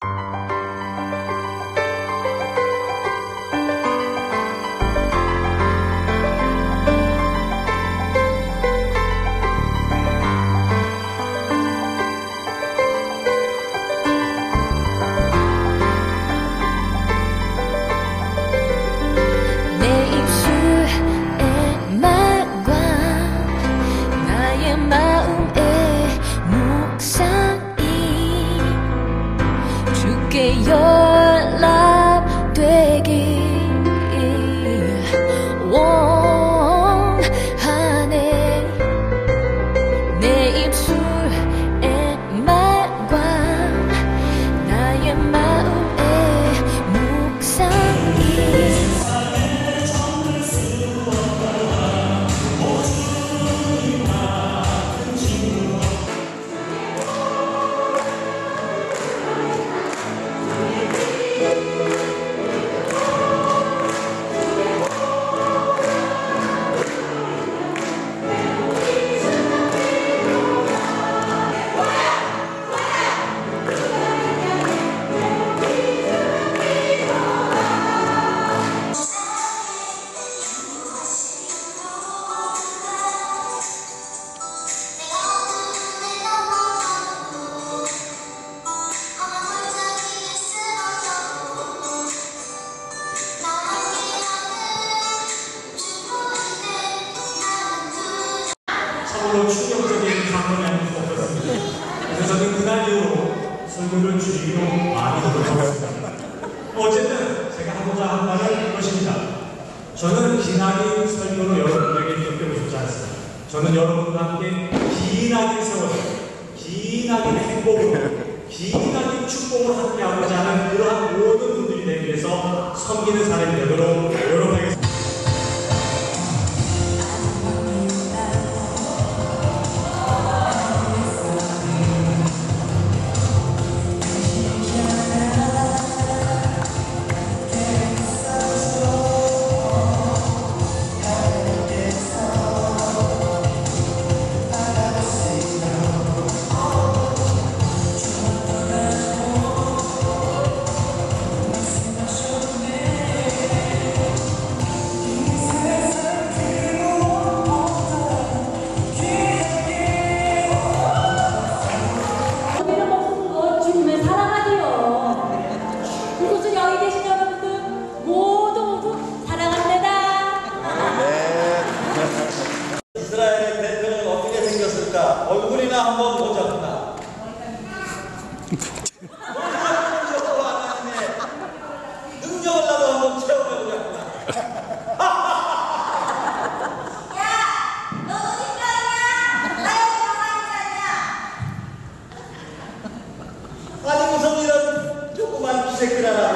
내 아닐 수 없었습니다. 그래서 저는 그날 이후로 설교를 줄이기로 많이 노력했습니다. 어쨌든 제가 하고자 한 말은 이것입니다. 저는 기나긴 설교로 여러분들에게 기억되고 싶지 않습니다. 저는 여러분과 함께 기나긴 세월, 기나긴 행복으로, 기나긴 축복을 함께 하고자 하는 그러한 모든 분들이 되기 위해서 섬기는 사람이 되도록 노력하 얼굴이나 한번 능력을라도 한번 체험해보자꾸나. 아니 무슨 이런 조그만 기새끼 하나.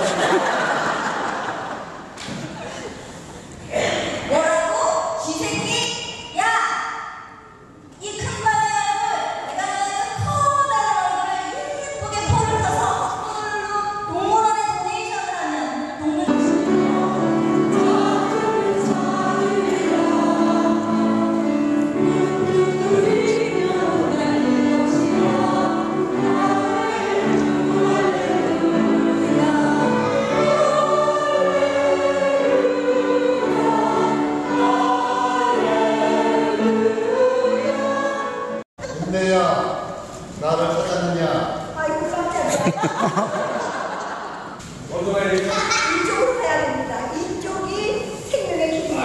이야. 이쪽으로 가야 됩니다. 이쪽이 생명의 길입니다.